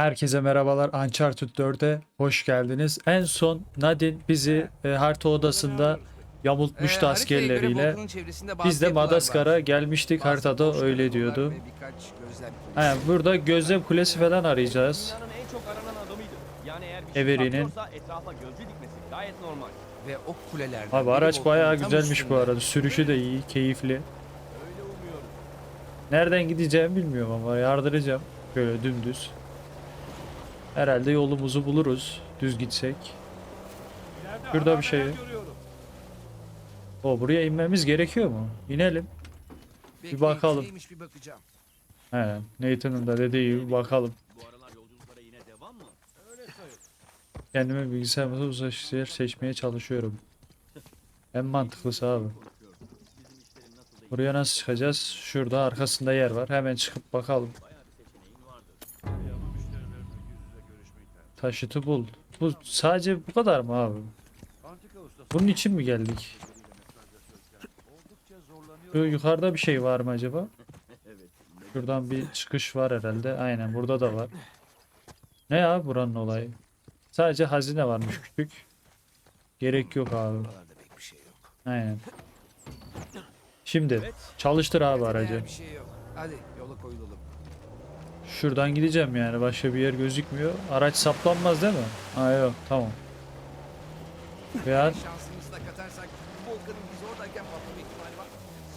Herkese merhabalar. Uncharted 4'e hoş geldiniz. En son Nadine bizi e, harita odasında yamultmuştu Ee, askerleriyle. Biz de Madagaskar'a gelmiştik. Haritada öyle diyordu. He, burada gözlem kulesi falan arayacağız. Dünyanın en çok aranan adamıydı. Yani eğer bir şey Every'nin. patlıyorsa etrafa gözcü dikmesi gayet normal. Ve o kulelerden Abi araç bayağı güzelmiş bu arada. Sürüşü de iyi, keyifli. Nereden gideceğimi bilmiyorum ama yardıracağım. Böyle dümdüz. Herhalde yolumuzu buluruz. Düz gitsek. Şurada bir şey. O buraya inmemiz gerekiyor mu? İnelim. Bakalım. bir bakacağım. He, Nathan'ın da dediği gibi bakalım. Kendime bilgisayarımda uzak yer seçmeye çalışıyorum. En mantıklısı abi. Buraya nasıl çıkacağız? Şurada arkasında yer var. Hemen çıkıp bakalım. Taşıtı bul. Bu sadece bu kadar mı abi? Bunun için mi geldik? Şu yukarıda bir şey var mı acaba? Şuradan bir çıkış var herhalde. Aynen burada da var. Ne ya buranın olayı? Sadece hazine varmış küçük. Gerek yok abi. Aynen. Şimdi çalıştır abi aracı. Hadi yola koyulalım. Şuradan gideceğim yani başka bir yer gözükmüyor. Araç saplanmaz değil mi? Ha yok tamam. Var.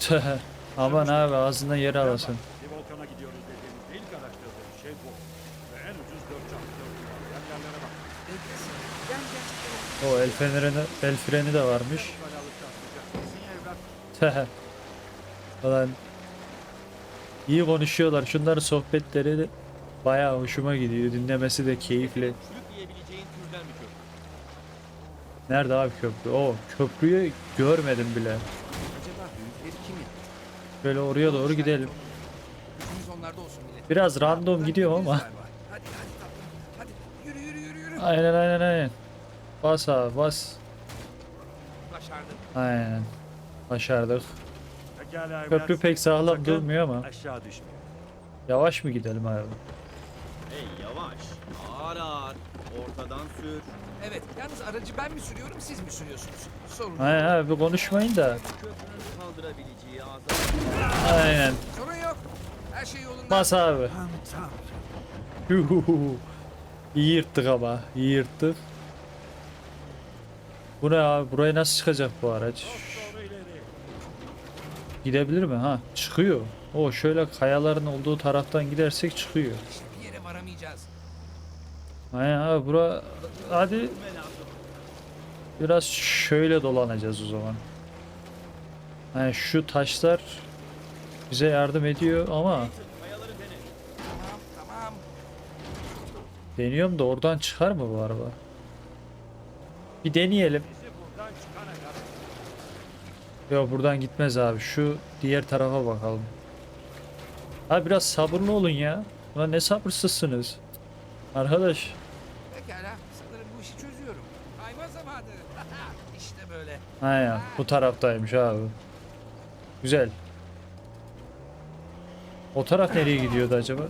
aman abi ağzından yer alasın. Şey O el feneri, el freni de varmış. Belalıktan sıcak. Kesin evlat. Falan. İyi konuşuyorlar. Şunların sohbetleri de bayağı hoşuma gidiyor. Dinlemesi de keyifli. Nerede abi köprü? O köprüyü görmedim bile. Böyle oraya doğru gidelim. Biraz random gidiyorum ama. Aynen aynen aynen. Bas abi bas. Aynen. Başardık. Köprü pek sağlam durmuyor ama. Aşağı düşme. Yavaş mı gidelim abi? Hey yavaş. Ağır ağır. Ortadan sür. Evet yalnız aracı ben mi sürüyorum siz mi sürüyorsunuz? Sorun yok. Aynen abi konuşmayın da. Köprünün kaldırabileceği azam. Aynen. Sorun yok. Her şey yolunda. Bas abi. Yuhuhu. İyi yırttık ama. iyi yırttık. Bu ne abi? Buraya nasıl çıkacak bu araç? Gidebilir mi? Ha çıkıyor. O şöyle kayaların olduğu taraftan gidersek çıkıyor. İşte bir yere varamayacağız. Aynen abi bura hadi biraz şöyle dolanacağız o zaman. Yani şu taşlar bize yardım ediyor ama deniyorum da oradan çıkar mı bu araba? Bir deneyelim. Bizi buradan çıkana kadar. Yok buradan gitmez abi. Şu diğer tarafa bakalım. Abi biraz sabırlı olun ya. Ulan ne sabırsızsınız. Arkadaş. Pekala. Sanırım bu işi çözüyorum. Kayma zamanı. işte böyle. Aynen bu taraftaymış abi. Güzel. O taraf nereye gidiyordu acaba?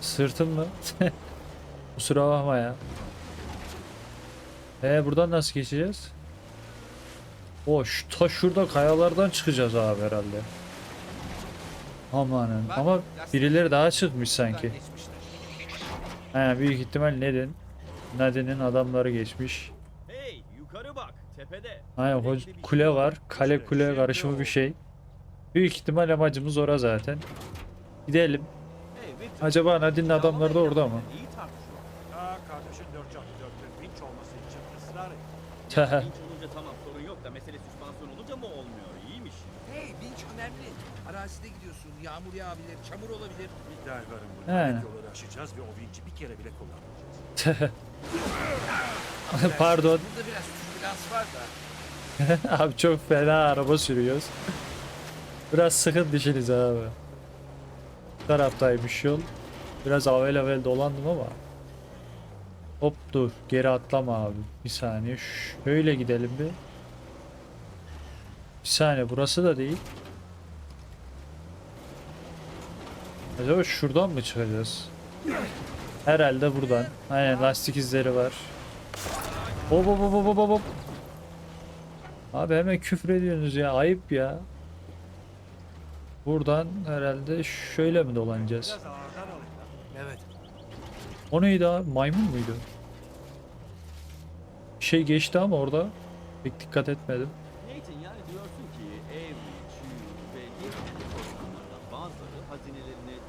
Sırtım mı? Kusura bakma ya. Ee buradan nasıl geçeceğiz? O şu ta şurada kayalardan çıkacağız abi herhalde. Amanın ama birileri daha çıkmış sanki. geçmişler. He büyük ihtimal Ned'in Nadine'in adamları geçmiş. Hey yukarı bak. Tepede. Aynen şey kule var. Kale kule şimdi karışımı bir şey. Büyük ihtimal amacımız ora zaten. Gidelim. Acaba Nadine'in adamları da orada mı? İyi tartışıyor. Aa kardeşin dört çarpı dörtte vinç olması için ısrar et. Tehe. Vinç olunca tamam sorun yok da mesele süspansiyon olunca mı olmuyor? İyiymiş. Hey vinç önemli. Arazide gidiyorsun. Yağmur yağabilir, çamur olabilir. İddia yolları aşacağız ve o vinci bir kere bile kullanmayacağız. Pardon. Burada biraz türbülans var da. abi çok fena araba sürüyoruz. Biraz sıkıntı işiniz abi. Bu taraftaymış yol. Biraz avel avel dolandım ama. Hop dur. Geri atlama abi. Bir saniye. Şöyle gidelim bir. Bir saniye burası da değil. Acaba şuradan mı çıkacağız? Herhalde buradan. Aynen lastik izleri var. Hop hop hop hop hop hop. Abi hemen küfür ediyorsunuz ya. Ayıp ya. Buradan herhalde şöyle mi dolanacağız? Evet. O neydi abi? Maymun muydu? Bir şey geçti ama orada pek dikkat etmedim.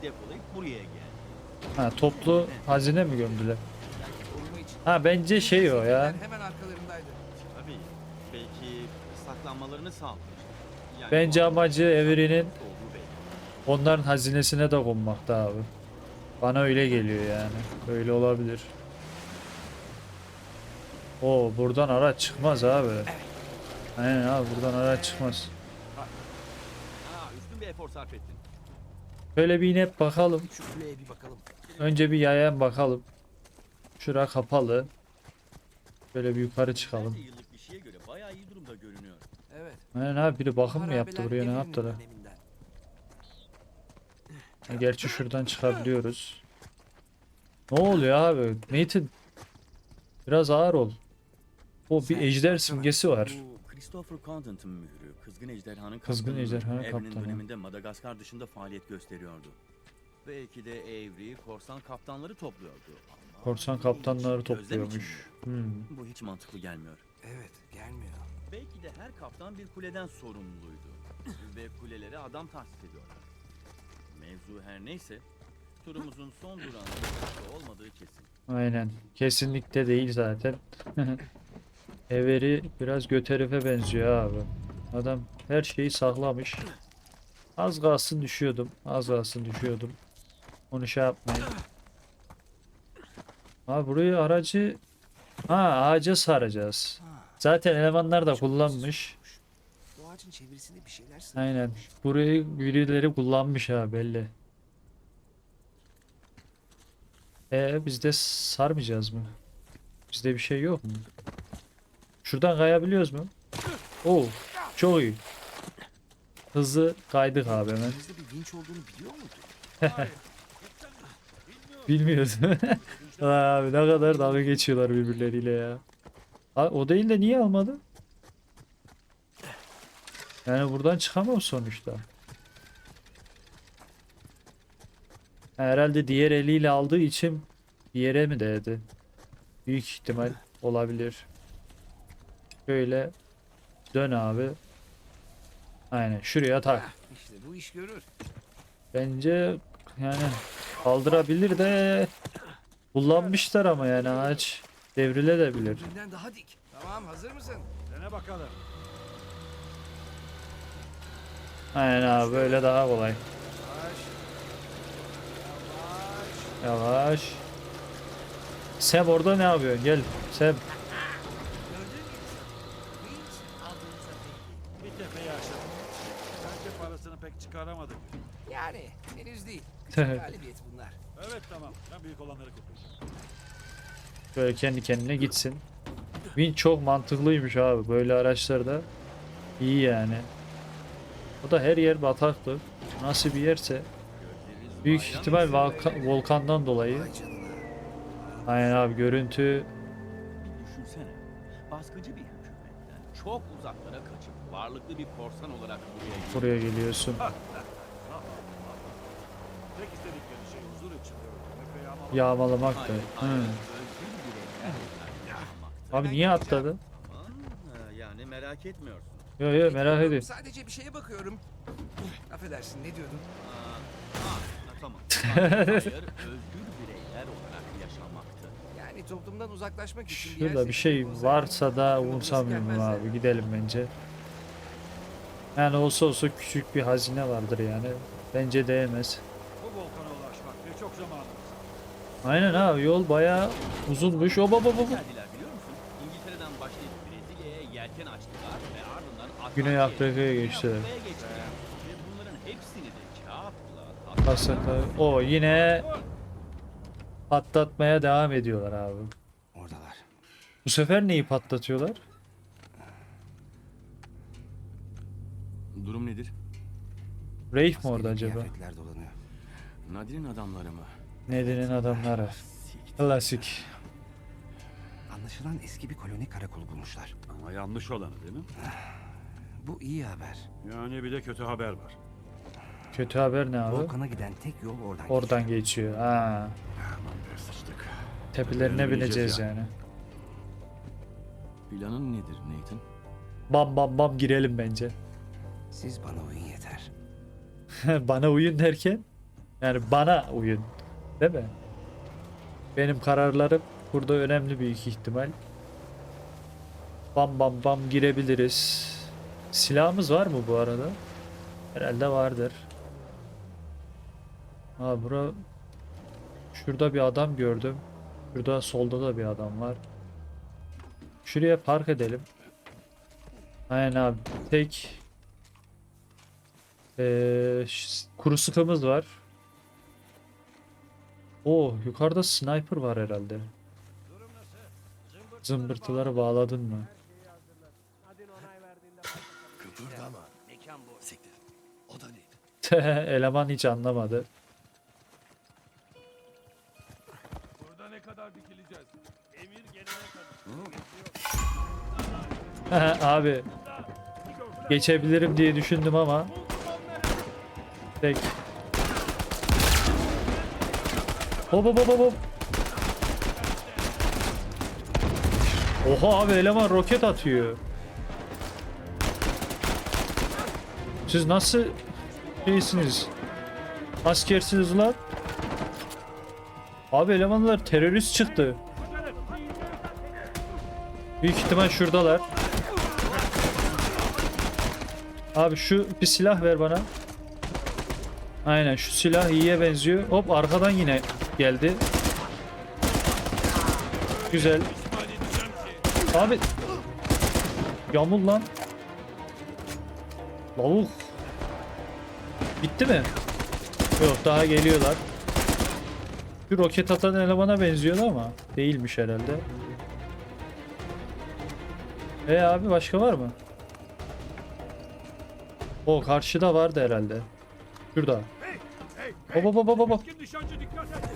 Depolayıp buraya geldi. Ha toplu hazine mi gömdüler? Belki koruma için. Ha bence şey o ya. Hemen arkalarındaydı. Tabii. Belki saklanmalarını sağlamıştır. Yani Bence bu amacı Avery'nin olduğu belli. onların hazinesine de konmakta abi. Bana öyle geliyor yani. Öyle olabilir. O buradan araç çıkmaz abi. Aynen abi buradan araç çıkmaz. Ha, üstün bir efor sarf ettin. Böyle bir inip bakalım. Şu kuleye bir bakalım. Önce bir yaya bakalım. Şura kapalı. Böyle bir yukarı çıkalım. Bence yıllık bir şeye göre bayağı iyi durumda görünüyor. Evet. Aynen abi biri bakım mı yaptı buraya ne yaptılar? Ha, Gerçi şuradan çıkabiliyoruz. Ne oluyor abi? Nathan biraz ağır ol. O bir ejder simgesi var. Christopher Condon'ın mührü. Kızgın Ejderhanın Kızgın kaptanı. Ejderhanın Evrenin kaptanı. döneminde Madagaskar dışında faaliyet gösteriyordu. Belki de Avery korsan kaptanları topluyordu. Ama Korsan bu kaptanları hiç topluyormuş. Hmm. Bu hiç mantıklı gelmiyor. Evet gelmiyor. Belki de her kaptan bir kuleden sorumluydu. Ve kulelere adam tahsis ediyorlar. Mevzu her neyse, turumuzun son durağının olmadığı kesin. Aynen. Kesinlikle değil zaten. Everi biraz göt herife benziyor abi. Adam her şeyi saklamış. Az kalsın düşüyordum. Az kalsın düşüyordum. Onu şey yapmayın. Abi burayı aracı ha ağaca saracağız. Zaten elemanlar da kullanmış. Aynen. Burayı birileri kullanmış ha belli. E biz de sarmayacağız mı? Bizde bir şey yok mu? Şuradan kayabiliyoruz mu? Oo, çok iyi. Hızlı kaydık abi hemen. Elimizde bir vinç olduğunu biliyor muydun? Bilmiyoruz. abi ne kadar dalga geçiyorlar birbirleriyle ya. Ha, o değil de niye almadı? Yani buradan çıkamam sonuçta. Ha, Herhalde diğer eliyle aldığı için bir yere mi değdi? Büyük ihtimal olabilir. Şöyle dön abi. Aynen şuraya tak. İşte bu iş görür. Bence yani kaldırabilir de kullanmışlar ama yani ağaç devrilebilir. Dünden daha dik. Tamam hazır mısın? Dene bakalım. Aynen abi böyle daha kolay. Yavaş. Sem orada ne yapıyorsun? Gel Sem. Gördüğün gibi vinç aldığınıza belli. Bir tepeyi aşalım. Bence parasını pek çıkaramadık. Yani henüz değil. Küçük galibiyet bunlar. Evet tamam. Ben büyük olanları kurtaracağım. Böyle kendi kendine gitsin. Win çok mantıklıymış abi. Böyle araçlarda iyi yani. O da her yer bataktı. Nasıl bir yerse. Büyük ihtimal volkandan dolayı. Aynen abi görüntü düşünsene. Baskıcı bir hükümetten çok uzaklara kaçıp varlıklı bir korsan olarak buraya buraya geliyorsun. Tek istedikleri şey huzur içinde öldürmek ve yağmalamak. Da. Hı. Abi niye atladı? Ha, yani merak etmiyorsun. Yo yo merak Ediyorum. Sadece bir şeye bakıyorum. Affedersin ne diyordun? Aa, tamam. Hayır, özgür bireyler olarak yaşamaktı. Yani toplumdan uzaklaşmak için yer Şurada bir şey seçmek varsa da umursamıyorum gelmezler. abi. Gidelim bence. Yani olsa olsa küçük bir hazine vardır yani. Bence değmez. Bu volkana ulaşmak ve çok zamanımız. Aynen abi yol bayağı uzunmuş. O baba baba. Geldiler biliyor musun? İngiltere'den başlayıp Brezilya'ya yelken açtılar ve ardından Güney Afrika'ya geçtiler. Pasata. O yine patlatmaya devam ediyorlar abi. Oradalar. Bu sefer neyi patlatıyorlar? Durum nedir? Rafe mi orada acaba? Nadir'in adamları mı? Neden'in adamları. Klasik. Anlaşılan eski bir koloni karakolu bulmuşlar. Ama yanlış olanı değil mi? Bu iyi haber. Yani bir de kötü haber var. Kötü haber ne abi? Volkan'a giden tek yol oradan. Oradan geçiyor. Ha. Aman be sıçtık. Tepelerine Tepelerine bineceğiz bineceğiz yani. Planın nedir Nathan? Bam bam bam girelim bence. Siz bana uyun yeter. bana uyun derken yani bana uyun. Değil mi? Benim kararlarım burada önemli büyük ihtimal. Bam bam bam girebiliriz. Silahımız var mı bu arada? Herhalde vardır. Ha bura Şurada bir adam gördüm. Şurada solda da bir adam var. Şuraya park edelim. Aynen abi. Tek ee, kuru sıkımız var. Oo yukarıda sniper var herhalde. Zımbırtıları bağladın mı? Eleman hiç anlamadı. Burada ne kadar dikileceğiz? Emir gelene kadar. Abi geçebilirim diye düşündüm ama tek Hop hop hop hop Oha abi eleman roket atıyor. Siz nasıl şeysiniz? Askersiniz lan. Abi elemanlar terörist çıktı. Büyük ihtimal şuradalar. Abi şu bir silah ver bana. Aynen şu silah iyiye benziyor. Hop arkadan yine geldi. Güzel. Abi yamul lan. Lavuk. Bitti mi? Yok daha geliyorlar. Bir roket atan elemana benziyordu ama değilmiş herhalde. E abi başka var mı? O karşıda vardı herhalde. Şurada. Hop hop hop hop hop. Kim nişancı dikkat et.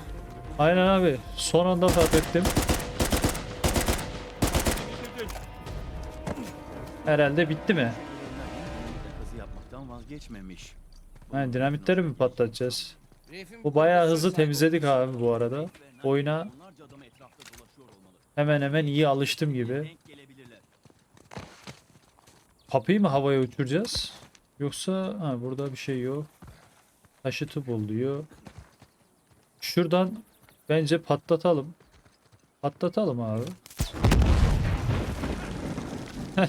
Aynen abi. Son anda fark ettim. Herhalde bitti mi? Vazgeçmemiş. Yani dinamitleri mi patlatacağız? Bu bayağı hızlı temizledik abi bu arada. Oyuna hemen hemen iyi alıştım gibi. Kapıyı mı havaya uçuracağız? Yoksa ha, burada bir şey yok. Taşıtı bul diyor. Şuradan bence patlatalım. Patlatalım abi.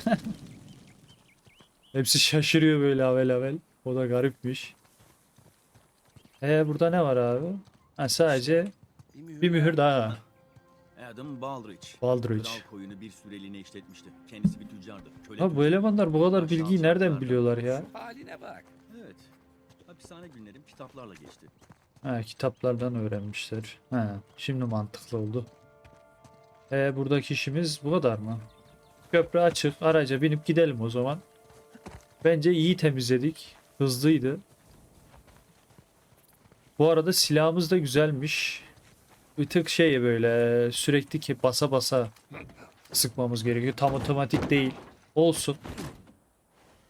Hepsi şaşırıyor böyle avel avel. O da garipmiş. Ee burada ne var abi? Ha, sadece bir mühür daha. Adam. Baldrige. Kral koyunu bir süreliğine işletmişti. Kendisi bir tüccardı. Köle Abi bu elemanlar bu kadar bilgiyi nereden biliyorlar ya? Haline bak. Hapishane günlerim kitaplarla geçti. Ha, kitaplardan öğrenmişler. Ha, şimdi mantıklı oldu. E buradaki işimiz bu kadar mı? Köprü açık. Araca binip gidelim o zaman. Bence iyi temizledik. Hızlıydı. Bu arada silahımız da güzelmiş. Bir tık şey böyle sürekli ki basa basa sıkmamız gerekiyor. Tam otomatik değil. Olsun.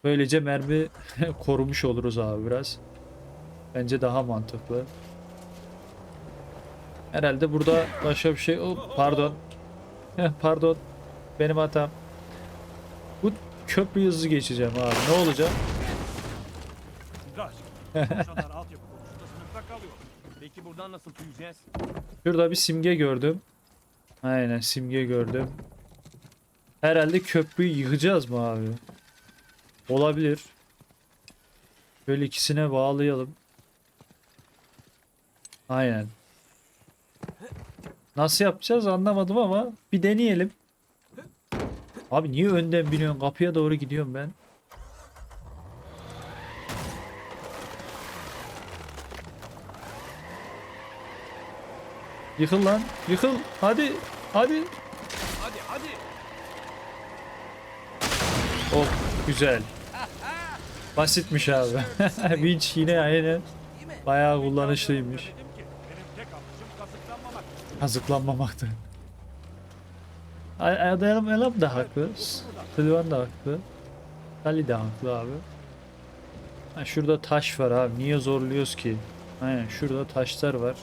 Böylece mermi korumuş oluruz abi biraz. Bence daha mantıklı. Herhalde burada başka bir şey... Oh, pardon. Heh, pardon. Benim hatam. Bu köprü hızlı geçeceğim abi. Ne olacak? Peki buradan nasıl tüyeceğiz? Şurada bir simge gördüm. Aynen simge gördüm. Herhalde köprüyü yıkacağız mı abi? Olabilir. Böyle ikisine bağlayalım. Aynen. Nasıl yapacağız anlamadım ama bir deneyelim. Abi niye önden biniyorsun? Kapıya doğru gidiyorum ben. Yıkıl lan. Yıkıl. Hadi. Hadi. Hadi hadi. Oh güzel. Basitmiş abi. Winch yine aynen. Bayağı kullanışlıymış. Dedim ki benim tek amacım Kazıklanmamakta. Ay- Adam Elam da haklı. Sylvan da haklı. Ali de haklı abi. Ha, şurada taş var abi. Niye zorluyoruz ki? Aynen şurada taşlar var.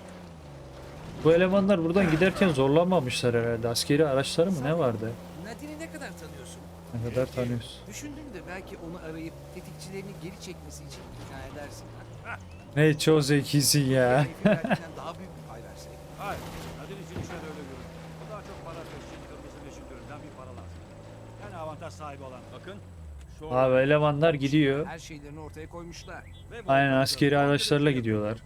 Bu elemanlar buradan giderken zorlanmamışlar herhalde. Askeri araçları mı ne vardı? Nadine'i ne kadar tanıyorsun? Ne kadar tanıyorsun? Düşündüm de belki onu arayıp tetikçilerini geri çekmesi için ikna edersin. ha? Ne çok zekisin ya. Daha büyük bir pay versek. Hayır. Nadine için işler öyle görünüyor. O daha çok para peşin kırmızı meşhurlarından bir para lazım. Avantaj sahibi olan. Bakın. Şu Abi elemanlar gidiyor. Her şeylerini ortaya koymuşlar. Ve bu Aynen askeri araçlarla gidiyorlar.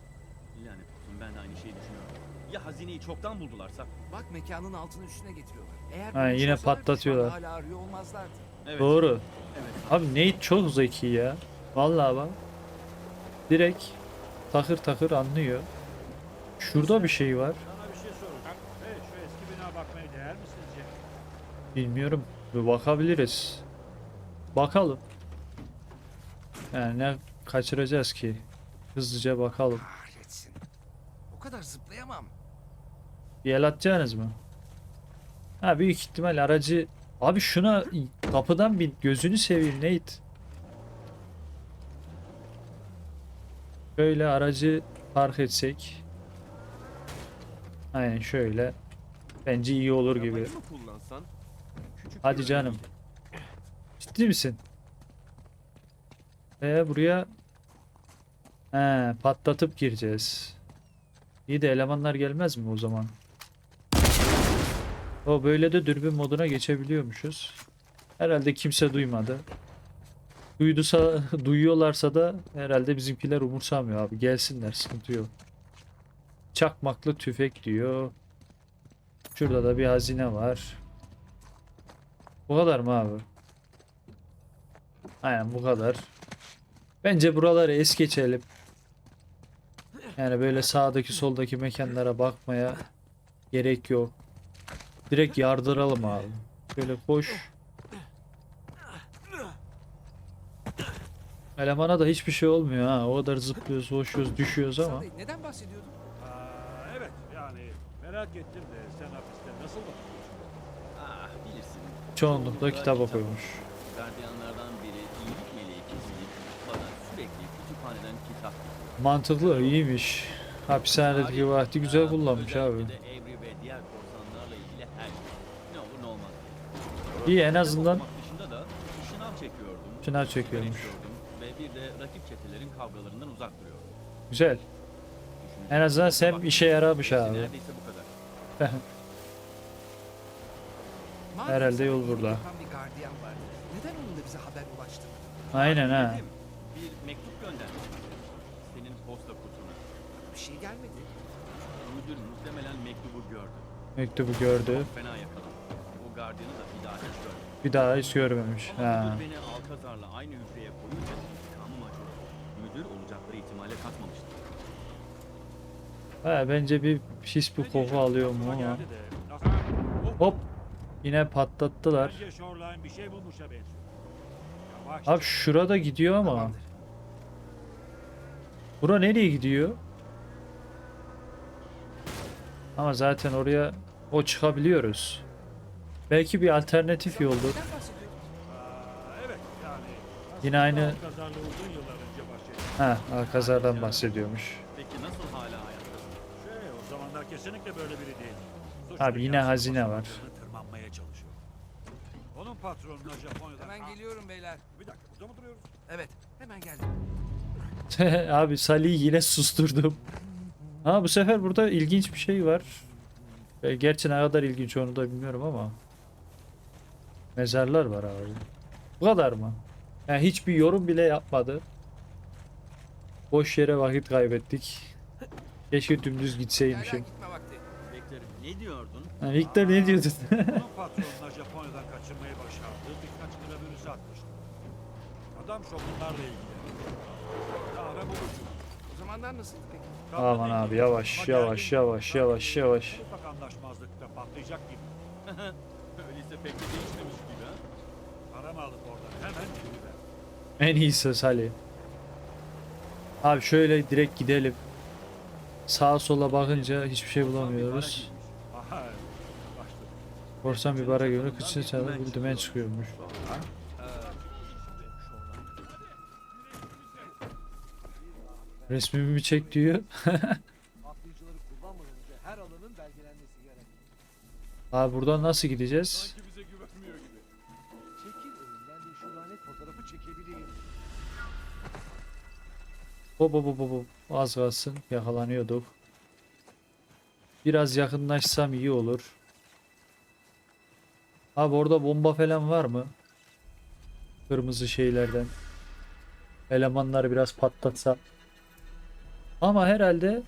Yani olsun ben de aynı şeyi düşünüyorum. Ya hazineyi çoktan buldularsa? Bak mekanın altını üstüne getiriyorlar. Eğer bulmuş yine patlatıyorlar. Hala arıyor olmazlardı. Evet. Doğru. Evet. Abi Nate çok zeki ya. Vallahi bak. Direkt takır takır anlıyor. Şurada bir şey var. Sana bir şey soracağım. Hey şu eski bina bakmaya değer mi sizce? Bilmiyorum. Bir bakabiliriz. Bakalım. Yani ne kaçıracağız ki? Hızlıca bakalım. Kahretsin. O kadar zıplayamam. Bir el atacaksınız mı? Ha büyük ihtimal aracı... Abi şuna kapıdan bir gözünü seveyim Nate. Şöyle aracı park etsek. Aynen şöyle. Bence iyi olur gibi. Arabayı mı kullansan? Küçük Hadi canım. Ciddi misin? Ee buraya He, patlatıp gireceğiz. İyi de elemanlar gelmez mi o zaman? O böyle de dürbün moduna geçebiliyormuşuz. Herhalde kimse duymadı. Duydusa, duyuyorlarsa da herhalde bizimkiler umursamıyor abi. Gelsinler sıkıntı yok. Çakmaklı tüfek diyor. Şurada da bir hazine var. Bu kadar mı abi? Aynen bu kadar. Bence buraları es geçelim. Yani böyle sağdaki soldaki mekanlara bakmaya gerek yok. Direkt yardıralım abi. Şöyle koş. Elemana da hiçbir şey olmuyor ha. O kadar zıplıyoruz, koşuyoruz, düşüyoruz ama. Neden bahsediyordun? Aa, evet yani merak ettim de sen hapiste nasıl bakıyorsun? Çoğunlukla kitap kitap. okuyormuş. Gardiyanlardan biri iyilik meleği kesilip bana sürekli kütüphaneden kitap getiriyor. Mantıklı, iyiymiş. Hapishanedeki vakti güzel kullanmış abi. özellikle de Avery ve diğer korsanlarla ilgili her şey. Ne olur ne olmaz diye. İyi en azından okumak dışında da şınav çekiyordum. Şınav sigara çekiyormuş. içiyordum Ve bir de rakip çetelerin kavgalarından uzak duruyordum. güzel. En azından sen işe yaramış abi. Neredeyse bu kadar. Herhalde yol burada. yapan bir gardiyan var. Neden onunla bize haber ulaştırmadın? Aynen ha. Bir mektup göndermiştim. Senin posta kutuna. Bir şey gelmedi. Müdür muhtemelen mektubu gördü. Mektubu gördü. Fena yakalandı. O gardiyanı da bir daha hiç görmedi. Bir daha hiç görmemiş. Ama Ha. müdür beni Alkazar'la aynı hücreye koyunca intikamım acıdı. Müdür olacakları ihtimale katmamıştı. ha bence bir pis bir koku alıyor mu ama. hop. Yine patlattılar. Bence Shoreline bir şey. Abi şurada gidiyor ama. Tamamdır. Bura nereye gidiyor? Ama zaten oraya o çıkabiliyoruz. Belki bir alternatif yoldur. Yine aynı-. Ha, Alkazar'dan bahsediyormuş. Peki nasıl hala hayattasın? Şey o zamanlar kesinlikle böyle biri değil. Suç Abi yine hazine var. Patronuna Japonya'dan... Hemen geliyorum beyler. Bir dakika burada mı duruyoruz? Evet, hemen geldim. Abi Salih'i yine susturdum. Ha bu sefer burada ilginç bir şey var. E, Gerçi ne kadar ilginç onu da bilmiyorum ama. Mezarlar var abi. Bu kadar mı? Yani hiçbir yorum bile yapmadı. Boş yere vakit kaybettik. Keşke dümdüz Hala gitseymişim. gitme vakti. Beklerim. Ne diyordun? Ha, Victor ne diyordun? Patronuna Japonya'dan kaçırmayı Adam şokunlarla ilgili. Ara bulucu. O zamanlar nasıldı peki? Aman abi yavaş yavaş yavaş yavaş yavaş. Ufak anlaşmazlıkta patlayacak gibi. Öyleyse pek de değişmemiş gibi ha? Paramı alıp oradan hemen geri ver. En iyisi Salih. Abi şöyle direkt gidelim. Sağa sola bakınca hiçbir şey bulamıyoruz. girmiş. Korsan bir bara göre kıçını çalıp bir dümen çıkıyormuş. Resmimi mi çek diyor. Atlayıcıları kullanmadan önce her alanın belgelenmesi gerek. Abi buradan nasıl gideceğiz? Çekil önümden de şu lanet fotoğrafı çekebileyim. Hop hop hop hop. Az kalsın yakalanıyorduk. Biraz yakınlaşsam iyi olur. Abi orada bomba falan var mı? Kırmızı şeylerden. Elemanları biraz patlatsa. Ama herhalde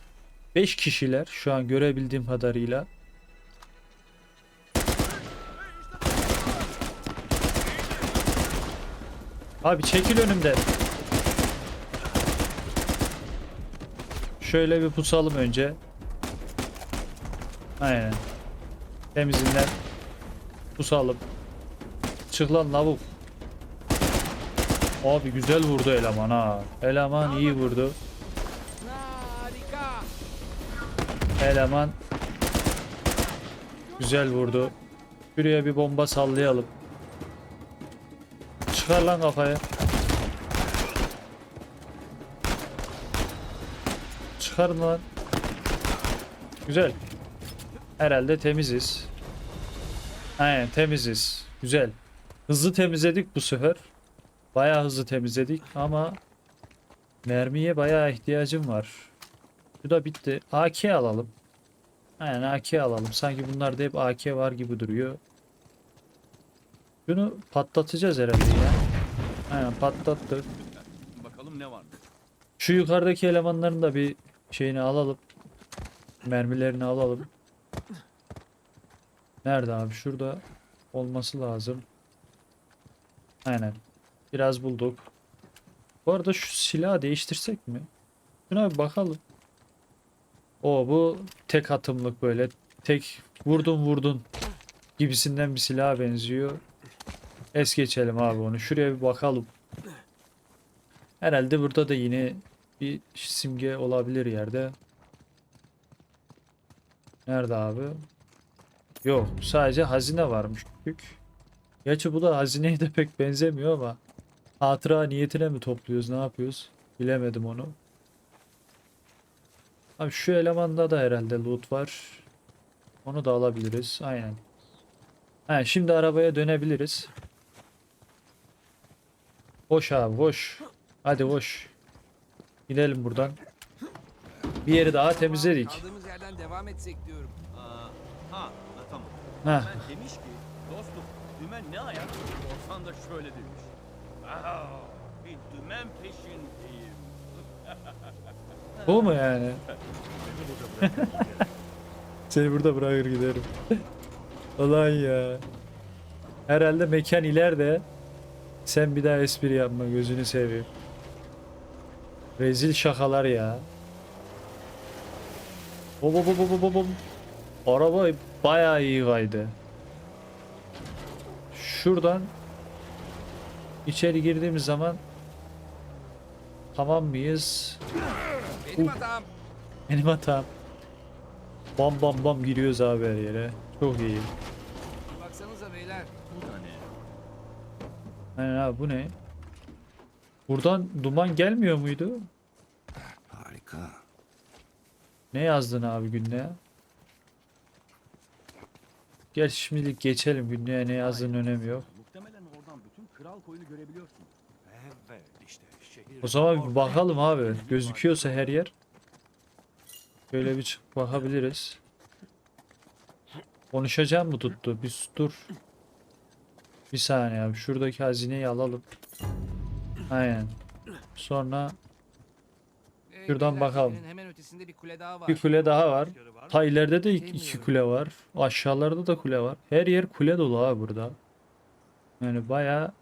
5 kişiler şu an görebildiğim kadarıyla. Abi çekil önümden. Şöyle bir pusalım önce. Aynen. Temizinden pusalım. Çık lan lavuk. Abi güzel vurdu eleman ha. Eleman iyi vurdu. Eleman güzel vurdu. Şuraya bir bomba sallayalım. Çıkar lan kafayı. Çıkarın lan. Güzel. Herhalde temiziz. Aynen temiziz. Güzel. Hızlı temizledik bu sefer. Bayağı hızlı temizledik ama mermiye bayağı ihtiyacım var. Bu da bitti. AK alalım. Aynen AK alalım. Sanki bunlarda hep AK var gibi duruyor. Bunu patlatacağız herhalde ya. Aynen patlattık. Bakalım ne var. Şu yukarıdaki elemanların da bir şeyini alalım. Mermilerini alalım. Nerede abi? Şurada olması lazım. Aynen. Biraz bulduk. Bu arada şu silahı değiştirsek mi? Şuna bir bakalım. O bu tek atımlık böyle. Tek vurdun vurdun gibisinden bir silaha benziyor. Es geçelim abi onu. Şuraya bir bakalım. Herhalde burada da yine bir simge olabilir yerde. Nerede abi? Yok, sadece hazine varmış küçük. Gerçi bu da hazineye de pek benzemiyor ama hatıra niyetine mi topluyoruz, ne yapıyoruz? Bilemedim onu. Abi şu elemanda da herhalde loot var. Onu da alabiliriz. Aynen. Ha, şimdi arabaya dönebiliriz. Boş abi, boş. Hadi boş. Gidelim buradan. Bir yeri daha temizledik. Kaldığımız yerden devam etsek diyorum. Aa, ha, ha, tamam. Ben demiş ki dostum dümen ne ayak? Olsan da şöyle demiş. Aa, bir dümen peşindeyim. Bu mu yani? Seni burada bırakır giderim. Ulan ya. Herhalde mekan ileride. Sen bir daha espri yapma gözünü seveyim. Rezil şakalar ya. Bom bom bom bom bom bom. Araba bayağı iyi kaydı. Şuradan içeri girdiğimiz zaman tamam mıyız? Benim hatam. Benim hatam. Bam bam bam giriyoruz abi her yere. Çok iyi. Baksanıza beyler. Bu da ne? Aynen abi bu ne? Buradan duman gelmiyor muydu? Harika. Ne yazdın abi günlüğe? Gel şimdilik geçelim günlüğe ne yazdığın önemi yok. Muhtemelen oradan bütün kral koyunu görebiliyorsun. O zaman bir bakalım abi. Gözüküyorsa her yer. Böyle bir bakabiliriz. Konuşacağım mı tuttu? Bir sus- dur. Bir saniye abi. Şuradaki hazineyi alalım. Aynen. Sonra Şuradan bakalım. bir kule daha var. bir kule daha var. Ta ileride de iki, kule var. Aşağılarda da kule var. Her yer kule dolu abi burada. Yani bayağı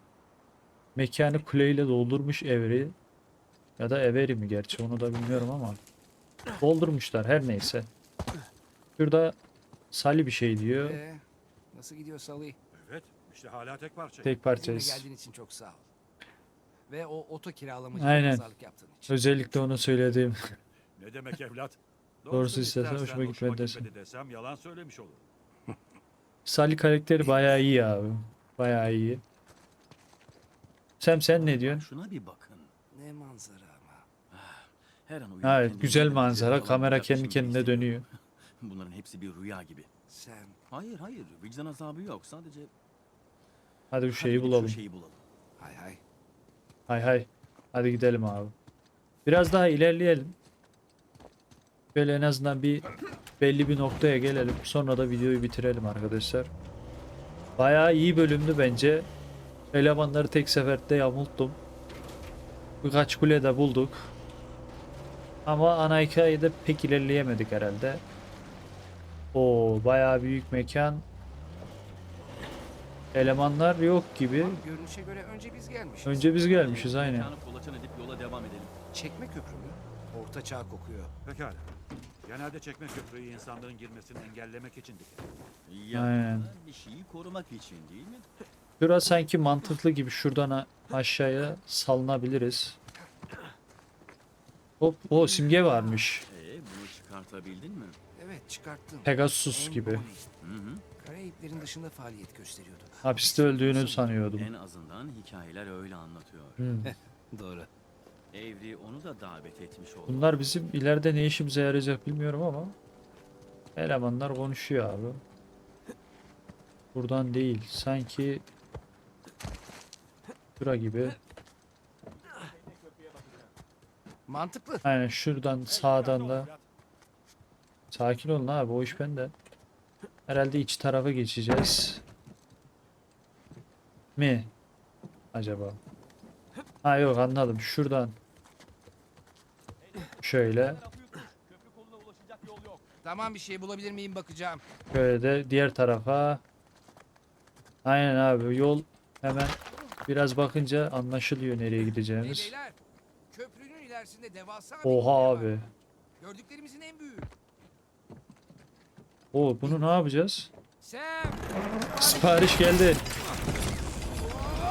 mekanı kuleyle doldurmuş evri. Ya da everi mi gerçi onu da bilmiyorum ama. Doldurmuşlar her neyse. Şurada Sali bir şey diyor. Ee, nasıl gidiyor Salih? Evet işte hala tek parça. Tek Bizimle parçayız. geldiğin için çok sağ ol. Ve o oto kiralamacı Aynen. pazarlık yaptığın için. Özellikle onu söylediğim. Ne demek evlat? Doğrusu istersen hoşuma gitmedi desem. desem yalan söylemiş olurum. Salih karakteri bayağı iyi abi. Bayağı iyi. Sem sen ne diyorsun? Şuna bir bakın. Ne manzara ama. Her an uyurken Evet güzel manzara. Kamera kendi kendine dönüyor. Bunların hepsi bir rüya gibi. Sen Hayır hayır vicdan azabı yok sadece Hadi bu Hadi şeyi şu bulalım. şeyi bulalım. hay hay. Hay hay. Hadi gidelim abi. Biraz daha ilerleyelim. Böyle en azından bir belli bir noktaya gelelim. Sonra da videoyu bitirelim arkadaşlar. Bayağı iyi bölümdü bence. Elemanları tek seferde yamulttum. Birkaç kule de bulduk. Ama ana hikayede pek ilerleyemedik herhalde. O bayağı büyük mekan. Elemanlar yok gibi. Görünüşe göre önce biz gelmişiz. Önce biz gelmişiz. Mekanı kolaçan edip yola devam edelim. Çekme köprü mü? Orta çağ kokuyor. Pekala. Genelde çekme köprüyü insanların girmesini engellemek için dikkat. Ya Aynen. bir şeyi korumak için değil mi? Şura sanki mantıklı gibi şuradan aşağıya salınabiliriz. Hop o simge varmış. Ee, bunu çıkartabildin mi? Evet çıkarttım. Pegasus gibi. Hı hı. Dışında faaliyet gösteriyordu. Hapiste öldüğünü sanıyordum. En azından hikayeler öyle anlatıyor. Hmm. Doğru. Evri onu da davet etmiş oldu. Bunlar bizim ileride ne işimize yarayacak bilmiyorum ama elemanlar konuşuyor abi. Buradan değil. Sanki şura gibi. Mantıklı. Aynen şuradan sağdan da Sakin olun abi o iş bende. Herhalde iç tarafa geçeceğiz. Mi? Acaba? Ha yok anladım. Şuradan. Şöyle. Tamam bir şey bulabilir miyim bakacağım. Şöyle de diğer tarafa. Aynen abi yol hemen biraz bakınca anlaşılıyor nereye gideceğimiz. beyler. Köprünün ilerisinde devasa bir Oha kule var. abi. Gördüklerimizin en büyüğü. Oo bunu ne yapacağız? Sam. Sipariş geldi.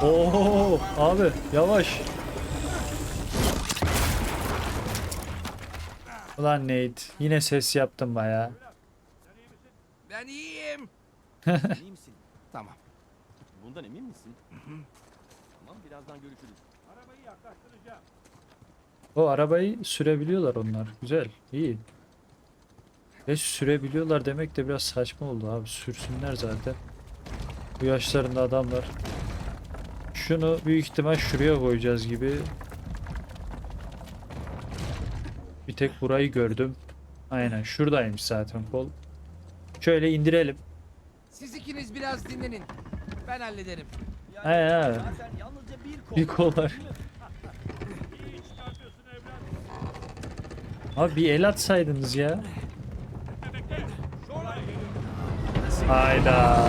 Oo abi yavaş. Ulan Nate yine ses yaptım baya. Ben iyiyim. İyi misin? Tamam. Bundan emin misin? Birazdan görüşürüz. Arabayı yaklaştıracağım. O arabayı sürebiliyorlar onlar. Güzel iyi. Ve sürebiliyorlar demek de biraz saçma oldu abi. Sürsünler zaten. Bu yaşlarında adamlar. Şunu büyük ihtimal şuraya koyacağız gibi. Bir tek burayı gördüm. Aynen şuradaymış zaten kol. Şöyle indirelim. Siz ikiniz biraz dinlenin. Ben hallederim. He he. Bir kol. Var. Abi bir el atsaydınız ya. Hayda.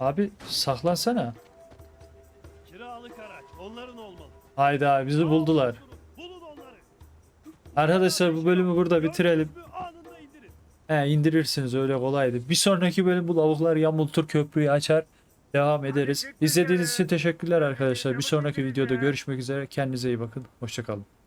Abi saklansana. Kiralık araç. Onların olmalı. Hayda bizi buldular. Arkadaşlar bu bölümü burada bitirelim. He indirirsiniz öyle kolaydı. Bir sonraki bölüm bu lavuklar yamultur köprüyü açar. Devam ederiz. İzlediğiniz için teşekkürler arkadaşlar. Bir sonraki videoda görüşmek üzere. Kendinize iyi bakın. Hoşçakalın.